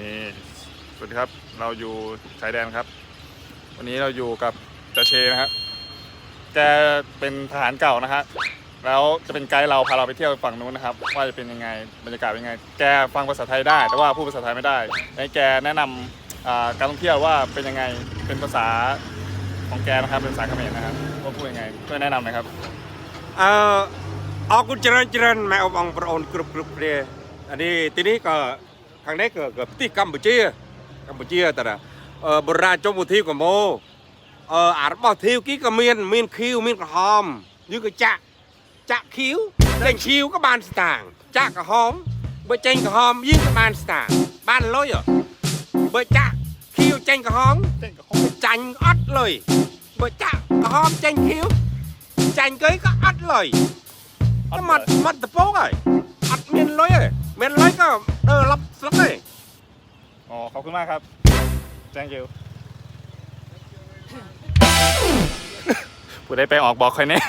นี่สวัสดีครับเราอยู่ชายแดนครับ วันนี้เราอยู่กับจาเชนะครับจะเป็นทหารเก่านะครับแล้วจะเป็นไกด์เราพาเราไปเที่ยวฝั่งนู้นนะครับ ว่าจะเป็นยังไงบรรยากาศเป็นยังไง แกฟังภาษาไทยได้ แต่ว่าพูดภาษาไทยไม่ได้ให้แกแนะนำการท่องเที่ยวว่าเป็นยังไงเป็นภาษาของแกนะครับเป็นภาษาเขมรนะครับว่าพูดยังไงช่วยแนะนำหน่อยครับเออออกุญเจริญเจริญแม่อบองประองค์กรุบกรุบเรียอันนี้ทีนี้ก็ ខាងនេះគឺប្រទេសកម្ពុជាកម្ពុជាតាបរាជុំវុធីកមោអឺអារបស់ធាវគីក៏មាន មានខៀវមានក្រហមយើងក៏ចាក់ចាក់ខៀវលេងខៀវក៏បានស្តាងចាក់ក្រហមបើចេញក្រហមយើងក៏បានស្តាងបានលុយបើចាក់ខៀវចេញក្រហមចេញក្រហមចាញ់អត់លុយបើចាក់ក្រហមចេញខៀវចាញ់គេក៏អត់លុយអត់មកមកតពងហើយអត់មានលុយទេមានលុយក៏ เออรับรับเลยอ๋อขอบคุณมากครับ thank you ผู้ใดไปออกบอกใครเนี่ย